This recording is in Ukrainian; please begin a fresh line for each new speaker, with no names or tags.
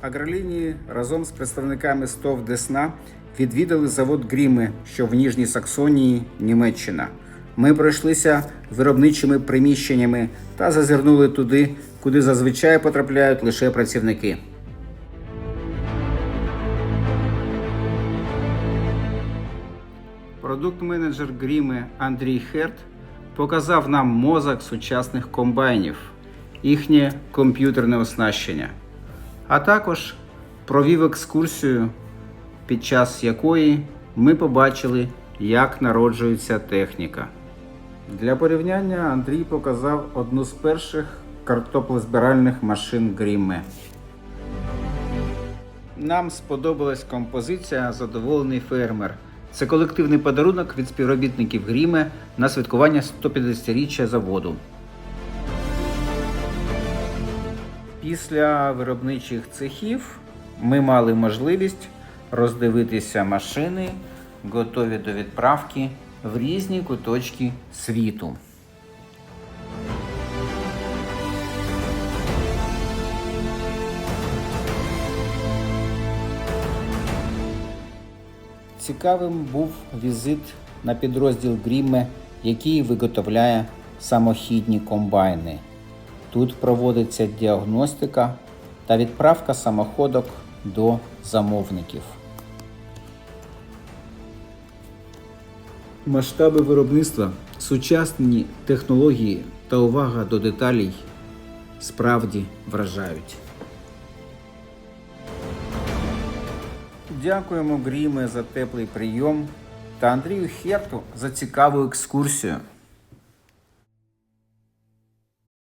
Агролінії разом з представниками СТОВ Десна відвідали завод Гріми, що в Ніжній Саксонії, Німеччина. Ми пройшлися виробничими приміщеннями та зазирнули туди, куди зазвичай потрапляють лише працівники. Продукт-менеджер Гріми Андрій Херт показав нам мозок сучасних комбайнів, їхнє комп'ютерне оснащення, а також провів екскурсію, під час якої ми побачили, як народжується техніка. Для порівняння Андрій показав одну з перших картоплезбиральних машин Гріме. Нам сподобалась композиція Задоволений фермер. Це колективний подарунок від співробітників Гріме на святкування 150-річчя заводу. Після виробничих цехів ми мали можливість роздивитися машини, готові до відправки в різні куточки світу. Цікавим був візит на підрозділ Гріме, який виготовляє самохідні комбайни. Тут проводиться діагностика та відправка самоходок до замовників. Масштаби виробництва, сучасні технології та увага до деталей справді вражають. Дякуємо Гріме за теплий прийом та Андрію Херту за цікаву екскурсію.